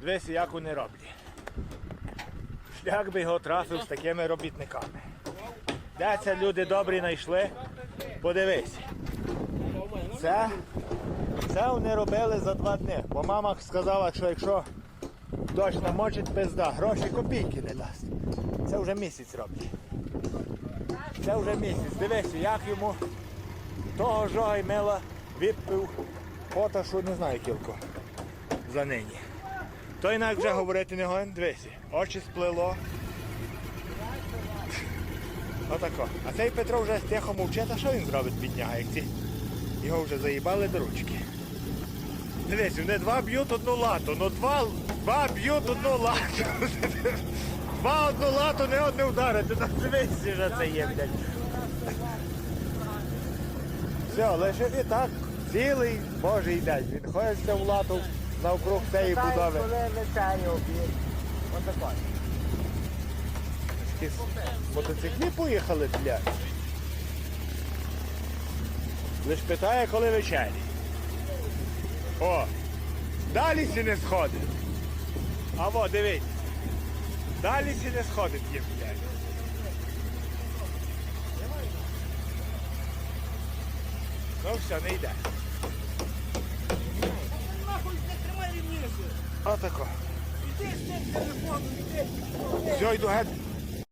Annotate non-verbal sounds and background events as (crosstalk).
Дивись, як вони роблять. Шлях би його трафив з такими робітниками. Де це люди добрі знайшли? Подивись. Це, це вони робили за два дні. Бо мама сказала, що якщо дощ намочить пизда, гроші копійки не дасть. Це вже місяць роблять. Це вже місяць. Дивися, як йому того жога й мила відпив пота, що не знаю кілько за нині. То інак вже говорити не гон, дивися, очі сплило. Отако. А цей Петро вже тихо мовчить, а що він зробить, бідняга, як ці його вже заїбали до ручки. Дивись, вони два б'ють одну лату, ну два, два б'ють одну лату. (laughs) Два одну лату, не одне вдарити. Ну дивись, вже це є, блядь. Все, лише і так цілий божий день. Він ходить в лату навкруг цієї будови. коли летає. Отако. Такі Мотоциклі поїхали, блядь. Лиш питає, коли вечері. О! Далі сі не сходить. А во, дивись. Далі сі не сходить їм, блядь. Ну все, не йде. Отако. Все, йду геть.